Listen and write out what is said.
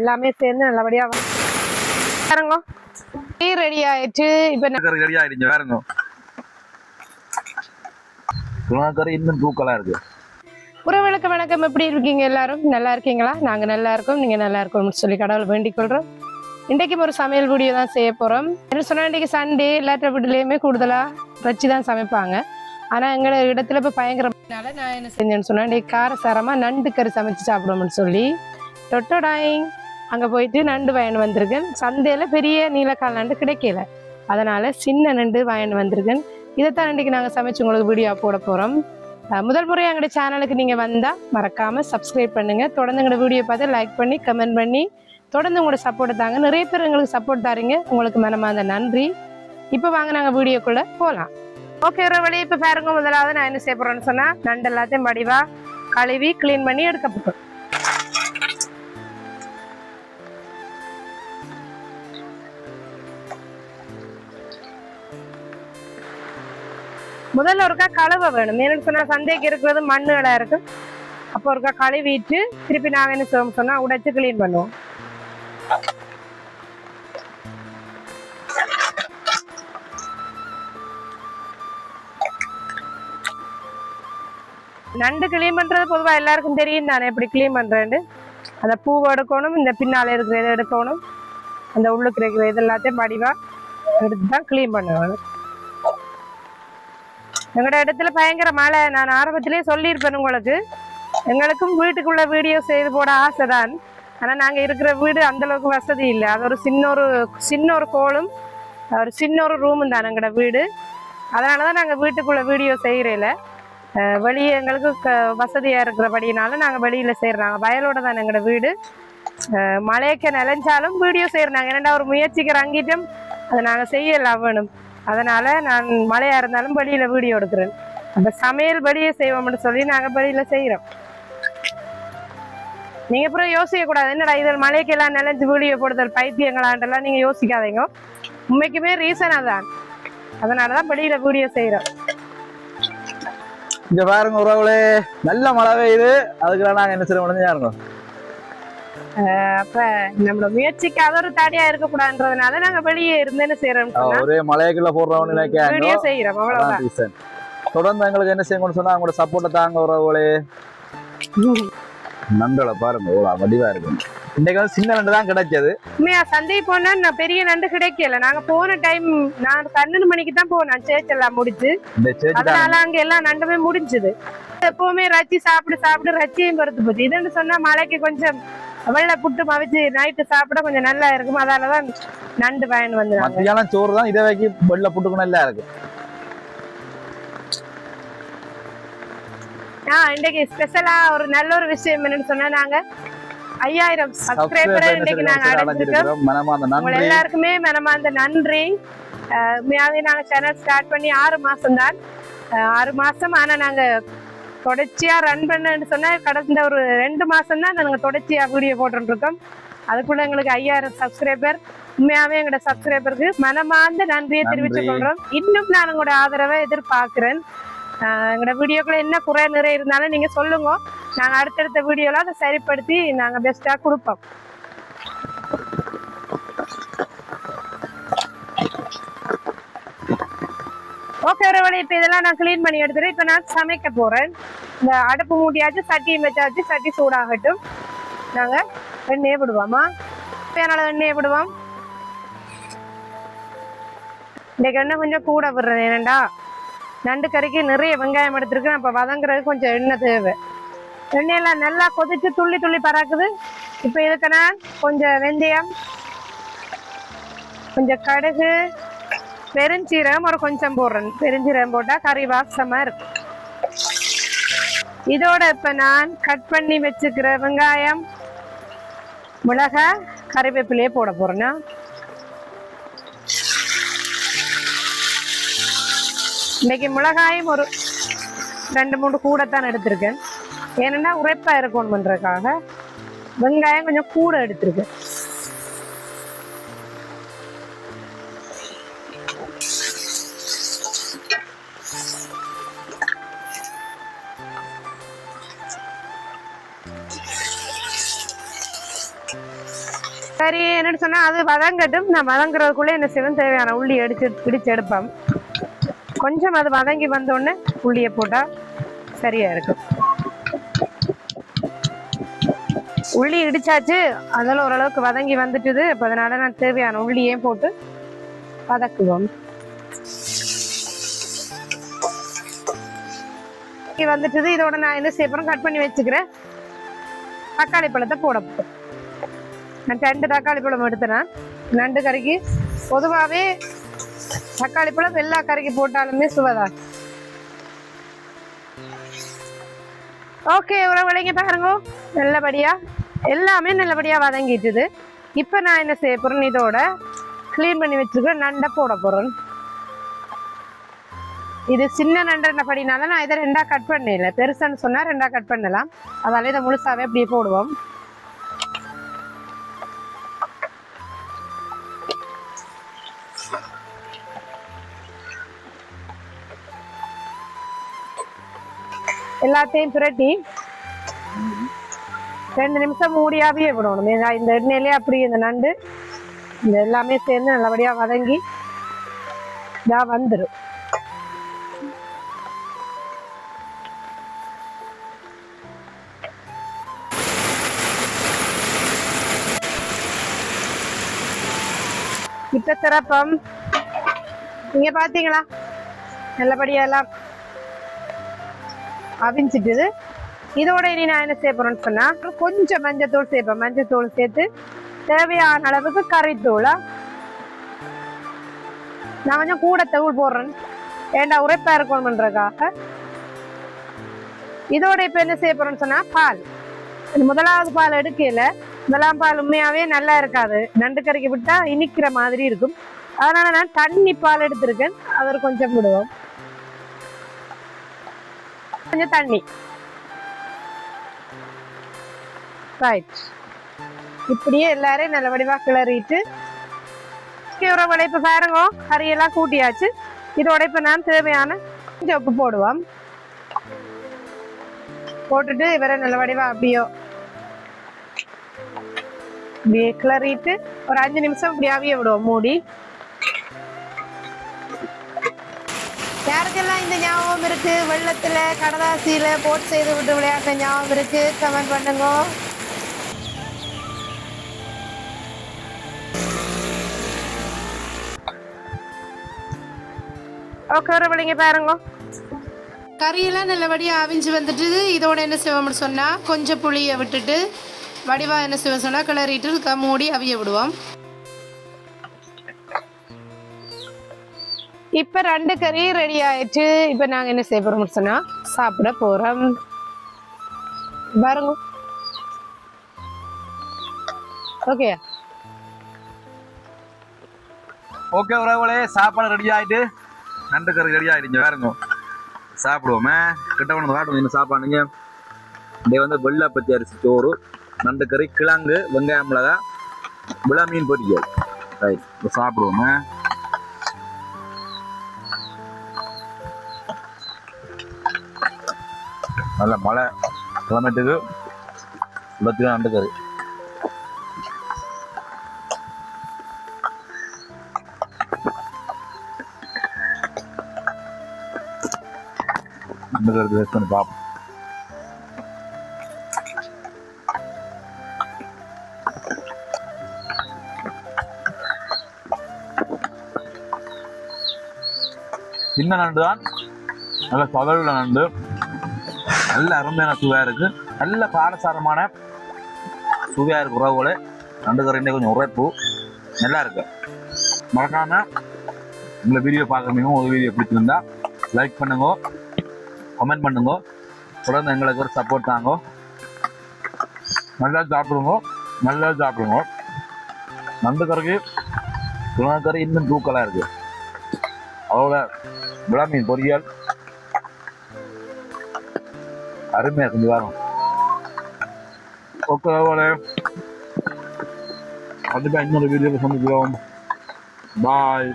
எல்லாமே சேர்ந்து நல்லபடியா பாருங்க. டீ ரெடி ஆயிடுச்சு இப்ப ரெடி ஆயிடுச்சு வேறுங்க கறி இன்னும் தூக்கலா இருக்கு. உறவுகளுக்கு வணக்கம். எப்படி இருக்கீங்க எல்லாரும்? நல்லா இருக்கீங்களா? நாங்க நல்லா இருக்கோம். நீங்க நல்லா இருக்கோம்னு சொல்லி கடவுளை வேண்டிக் கொள்றோம். இன்றைக்கும் ஒரு சமையல் வீடியோ தான் செய்ய போறோம். என்ன சொன்னா இன்றைக்கு சண்டே எல்லாத்த வீட்டுலயுமே கூடுதலா வச்சு தான் சமைப்பாங்க. ஆனா எங்களோட இடத்துல இப்ப பயங்கரனால நான் என்ன செஞ்சேன்னு சொன்னா இன்றைக்கு காரசாரமா நண்டு கறி சமைச்சு சாப்பிடுவோம்னு சொல்லி. டொட்டோடாயிங் அங்கே போயிட்டு நண்டு வாங்கிட்டு வந்திருக்கேன். சந்தையில பெரிய நீலக்கால் நண்டு கிடைக்கல. அதனால சின்ன நண்டு வாங்கிட்டு வந்திருக்கேன். இதைத்தான் இன்றைக்கு நாங்கள் சமைச்சு உங்களுக்கு வீடியோ போட போறோம். முதல் முறை எங்களுடைய சேனலுக்கு நீங்கள் வந்தால் மறக்காமல் சப்ஸ்கிரைப் பண்ணுங்க. தொடர்ந்து எங்களோட வீடியோ பார்த்து லைக் பண்ணி கமெண்ட் பண்ணி தொடர்ந்து உங்களோட சப்போர்ட் தாங்க. நிறைய பேர் எங்களுக்கு சப்போர்ட் தாரீங்க. உங்களுக்கு மனமார்ந்த நன்றி. இப்போ வாங்க நாங்கள் வீடியோக்குள்ள போகலாம் ஓகே ஒரு வழி இப்போ பாருங்க முதலாவது நான் என்ன செய்ய போறேன்னு சொன்னால் நண்டு எல்லாத்தையும் மடிவாக கழுவி க்ளீன் பண்ணி எடுக்கப்பட்டோம் முதல்ல ஒருக்கா கழுவ வேணும். ஏன்னு சொன்னா சந்தைக்கு இருக்கிறது மண்ணுகளா இருக்கும் அப்போ ஒருக்கா கழுவிட்டு திருப்பி நாங்கள் என்ன செய்வோம் சொன்னா உடைச்சு க்ளீன் பண்ணுவோம். நண்டு க்ளீன் பண்றது பொதுவா எல்லாருக்கும் தெரியும் தானே எப்படி க்ளீன் பண்றேன்னு? அந்த பூவை எடுக்கணும் இந்த பின்னால இருக்கிற இதை எடுக்கணும். அந்த உள்ளுக்கு இருக்கிற இது எல்லாத்தையும் வடிவா எடுத்து தான் க்ளீன் பண்ணுவேன் எங்களோட இடத்துல பயங்கர மழை. நான் ஆரம்பத்திலே சொல்லியிருப்பேன் உங்களுக்கு. எங்களுக்கும் வீட்டுக்குள்ள வீடியோ செய்து போட ஆசைதான். ஆனால் நாங்கள் இருக்கிற வீடு அந்தளவுக்கு வசதி இல்லை. அது ஒரு சின்ன ஒரு சின்ன ஒரு கோளும் ஒரு சின்ன ஒரு ரூமும் தான் எங்களோட வீடு. அதனால தான் நாங்கள் வீட்டுக்குள்ள வீடியோ செய்கிறேல வெளியே எங்களுக்கு க வசதியாக இருக்கிறபடினால நாங்கள் வெளியில் செய்கிறாங்க வயலோட தான் எங்களோட வீடு. அஹ் மழைக்கு வீடியோ செய்கிறாங்க ஏன்னா ஒரு முயற்சிக்கிற ரங்கிட்டும். அதை நாங்கள் செய்யலாம் வேணும். அதனால நான் மழையா இருந்தாலும் வெளியில வீடியோ எடுக்கிறேன். அந்த சமையல் வெளியே செய்வோம்னு சொல்லி நாங்க வெளியில செய்யறோம் நீங்க அப்புறம் யோசிக்க கூடாது. என்னடா இதில் மழைக்கு எல்லாம் நினைஞ்சு வீடியோ போடுதல் பைத்தியங்களாண்டெல்லாம் நீங்க யோசிக்காதீங்க. உண்மைக்குமே ரீசன் அதான். அதனாலதான் வெளியில வீடியோ செய்யறோம் இங்க பாருங்க உறவுகளே நல்ல மழை பெய்யுது. அதுக்கெல்லாம் நாங்க என்ன செய்ய முடிஞ்சா இருக்கோம் அப்ப நம்மளோட முயற்சிக்கு அது ஒரு தடையா இருக்கக்கூடாதுன்றதுனால நாங்க வெளியே இருந்து என்ன செய்யறோம் ஒரே மலைக்குள்ள போடுறவனு நினைக்காங்க வீடியோ செய்யறோம் அவ்வளவுதான். தொடர்ந்து எங்களுக்கு என்ன செய்யணும்னு சொன்னா அவங்களோட சப்போர்ட்டை தாங்க உறவுகளே நண்டோட பாருங்க ஓலா வடிவா இருக்கு. இன்னைக்கு வந்து சின்ன நண்டு தான் கிடைச்சது. உண்மையா சந்தை போனா நான் பெரிய நண்டு கிடைக்கல. நாங்க போன டைம் நான் பன்னெண்டு மணிக்கு தான் போனோம் சேர்ச் எல்லாம் முடிச்சு. அதனால அங்க எல்லாம் நண்டுமே முடிஞ்சது. எப்பவுமே ரச்சி சாப்பிடு சாப்பிடு ரச்சியும் பொறுத்து போச்சு இதுன்னு சொன்னா மழைக்கு கொஞ்சம் வெள்ளை புட்டு மவிச்சு நைட்டு சாப்பிட கொஞ்சம் நல்லா இருக்கும்? அதாலதான் நண்டு வாங்கிட்டு வந்தாங்க மத்தியானம் சோறு தான் இதை வைக்கி வெள்ள புட்டுக்கு நல்லா இருக்கு. ஆஹ் இன்னைக்கு ஸ்பெஷலா ஒரு நல்ல ஒரு விஷயம் என்னன்னு சொன்னா நாங்க ஐயாயிரம் சப்ஸ்கிரைபரை இன்னைக்கு நாங்க அடைஞ்சிருக்கோம். அடைஞ்சிருக்கிறோம். மனமா அந்த உங்க நன்றி எல்லாருக்குமே மனமார்ந்த நன்றி. உண்மையாவே நாங்க சேனல் ஸ்டார்ட் பண்ணி ஆறு மாசம் தான் ஆறு மாசம் ஆனா நாங்க தொடர்ச்சியா ரன் பண்ணன்னு சொன்னா கடந்த ஒரு ரெண்டு மாசம் தான் நாங்க தொடர்ச்சியா வீடியோ போட்டுட்டு இருக்கோம் அதுக்குள்ள எங்களுக்கு ஐயாயிரம் சப்ஸ்கிரைபர் உண்மையாவே எங்களோட சப்ஸ்கிரைபருக்கு மனமார்ந்த நன்றியை தெரிவித்துக். கொள்றோம் இன்னும் நான் உங்களோட ஆதரவை எதிர்பார்க்கிறேன். எங்களோட வீடியோக்குள்ள என்ன குறை நிறை இருந்தாலும் நீங்க சொல்லுங்க. நாங்க அடுத்தடுத்த வீடியோல அதை சரிப்படுத்தி நாங்க பெஸ்டா கொடுப்போம். ஓகே ஒரு இப்போ இதெல்லாம் நான் க்ளீன் பண்ணி எடுத்துட்டு இப்போ நான் சமைக்க போறேன். இந்த அடுப்பு மூட்டியாச்சு சட்டியும் வச்சாச்சு சட்டி சூடாகட்டும். நாங்கள் எண்ணெயை விடுவோமா தேனால எண்ணெயை விடுவோம் இன்றைக்கு எண்ணெய் கொஞ்சம் கூட விடுறது ஏனண்டா? நண்டு கறிக்கு நிறைய வெங்காயம் எடுத்துருக்கேன். அப்போ வதங்குறதுக்கு கொஞ்சம் எண்ணெய் தேவை. எண்ணெயெல்லாம் நல்லா கொதிச்சு துள்ளி துள்ளி பறக்குது. இப்போ இதுக்கு நான் கொஞ்சம் வெந்தயம் கொஞ்சம் கடுகு பெருஞ்சீரகம் ஒரு கொஞ்சம் போடுறேன். பெருஞ்சீரகம் போட்டால் கறி வாசமாக இருக்கும். இதோட இப்போ நான் கட் பண்ணி வச்சுக்கிற வெங்காயம் மிளகாய் கறிவேப்பிலையே போட போறேன்னா இன்னைக்கு மிளகாயும் ஒரு ரெண்டு மூணு கூடைத்தான் எடுத்திருக்கேன். ஏன்னா உரைப்பாக இருக்கணும் பண்றதுக்காக வெங்காயம் கொஞ்சம் கூட எடுத்திருக்கேன். சரி என்னன்னு சொன்னா அது வதங்கட்டும். நான் வதங்குறதுக்குள்ள என்ன செய்வேன் தேவையான உள்ளி அடிச்சு பிடிச்சு எடுப்பேன். கொஞ்சம் அது வதங்கி வந்த உடனே உள்ளியை போட்டா சரியா இருக்கும் உள்ளி இடிச்சாச்சு. அதில் ஓரளவுக்கு வதங்கி வந்துட்டுது. இப்போ அதனால நான் தேவையான உள்ளியையும் போட்டு வதக்குவோம். வந்துட்டுது. இதோட நான் என்ன செய்ய கட் பண்ணி வச்சுக்கிறேன். தக்காளி பழத்தை போட போகிறேன் நான் ரெண்டு தக்காளி பழம் எடுத்தேன் நண்டு கறிக்கு. பொதுவாகவே தக்காளி பழம் எல்லா கறிக்கு போட்டாலுமே சுவைதான். ஓகே உறவுலைங்க பாருங்க. நல்லபடியா எல்லாமே நல்லபடியா வதங்கிட்டுது. இப்போ நான் என்ன செய்ய போறேன்? இதோட க்ளீன் பண்ணி வச்சிருக்கேன் நண்டை போட போறேன். இது சின்ன நண்டுனபடினால நான் இதை ரெண்டா கட் பண்ணல பெருசுன்னு சொன்னா ரெண்டா கட் பண்ணலாம். அதால இதை முழுசாவே அப்படியே போடுவோம். எல்லாத்தையும் புரட்டி ரெண்டு நிமிஷம் மூடியாவே விடணும். இந்த எண்ணெயிலே அப்படி இந்த நண்டு இந்த எல்லாமே சேர்ந்து நல்லபடியா வதங்கி இதா வந்துடும் இப்ப சிறப்பம். நீங்க பாத்தீங்களா? நல்லபடியா எல்லாம் அவிஞ்சிட்டுது. இதோட இனி நான் என்ன செய்ய போறேன்னு சொன்னா கொஞ்சம் மஞ்சத்தூள் சேர்ப்பேன். மஞ்சத்தூள் சேர்த்து தேவையான அளவுக்கு கறித்தூளை நான் கொஞ்சம் கூட தூள் போடுறேன். ஏண்டா உரைப்பா இருக்கணும்ன்றதுக்காக. இதோட இப்ப என்ன செய்ய போறேன்னு சொன்னா பால். முதலாவது பால் எடுக்கல முதலாம் பால் உண்மையாவே நல்லா இருக்காது. நண்டு கறிக்கு விட்டா இனிக்கிற மாதிரி இருக்கும். அதனால நான் தண்ணி பால் எடுத்திருக்கேன். அவர் கொஞ்சம் விடுவோம் கொஞ்சம் தண்ணி. ரைட் இப்படியே எல்லாரையும் நல்ல வடிவா கிளறிட்டு உறவுகளை இப்ப பாருங்க. கறியெல்லாம் கூட்டியாச்சு. இதோட இப்ப நான் தேவையான உப்பு போடுவோம். போட்டுட்டு இவரை நல்ல வடிவா அப்படியோ இப்படியே கிளறிட்டு ஒரு அஞ்சு நிமிஷம் இப்படி அவிய விடுவோம். மூடி. யாருக்கெல்லாம் இந்த ஞாபகம் இருக்கு? வெள்ளத்துல கடலாசியில போட் செய்து விட்டு விளையாட்ட ஞாபகம் இருக்கு? கமெண்ட் பண்ணுங்க. ஓகே பிள்ளைங்க பாருங்க. கறியெல்லாம் நல்லபடியாக அவிஞ்சு வந்துட்டு இதோட என்ன செய்வோம்னு சொன்னால் கொஞ்சம் புளியை விட்டுட்டு வடிவாக என்ன செய்வோம் சொன்னால் கிளறிட்டு க மூடி அவிய விடுவோம். இப்போ ரெண்டு கறி ரெடி ஆயிடுச்சு இப்போ நாங்கள் என்ன செய்ய போகிறோம்னு சொன்னால் சாப்பிட போகிறோம் பாருங்க. ஓகே ஓகே உறவுகளே சாப்பாடு ரெடி ஆயிட்டு நண்டு கறி ரெடி ஆயிடுங்க வேறுங்க சாப்பிடுவோமே. கிட்ட கொண்டு காட்டுவோம் என்ன சாப்பாடுங்க இங்கே வந்து வெள்ளாப்பத்தி அரிசி சோறு நண்டு கறி கிழங்கு வெங்காயம் மிளகா விழா மீன் பொரியல். ரைட் இப்போ சாப்பிடுவோமே. நல்ல மழை கிளைமேட்டுக்கு உள்ளத்துக்கு நண்டு நண்டு பண்ணி பார்ப்போம் சின்ன நண்டு தான் நல்ல பகலுள்ள நண்டு. நல்ல அருமையான சுவையாக இருக்கு. நல்ல காரசாரமான சுவையாக இருக்கு உறவுகளே நண்டு கறிண்டே கொஞ்சம் உரைப்பு நல்லா இருக்கு. மறக்காம உங்களை வீடியோ பார்க்குறீங்க ஒரு வீடியோ பிடிச்சிருந்தா லைக் பண்ணுங்க கமெண்ட் பண்ணுங்க. தொடர்ந்து எங்களுக்கு ஒரு சப்போர்ட் தாங்க. நல்லா சாப்பிடுங்க நல்லா சாப்பிடுங்க. நண்டு கறிக்கு துணை கறி இன்னும் தூக்கலாக இருக்கு. அதோட விளாமின் பொரியல் அருமையாக செஞ்சு வரோம் ஓகே அதோட கண்டிப்பாக இன்னொரு வீடியோவில் சந்திக்கிறோம் பாய்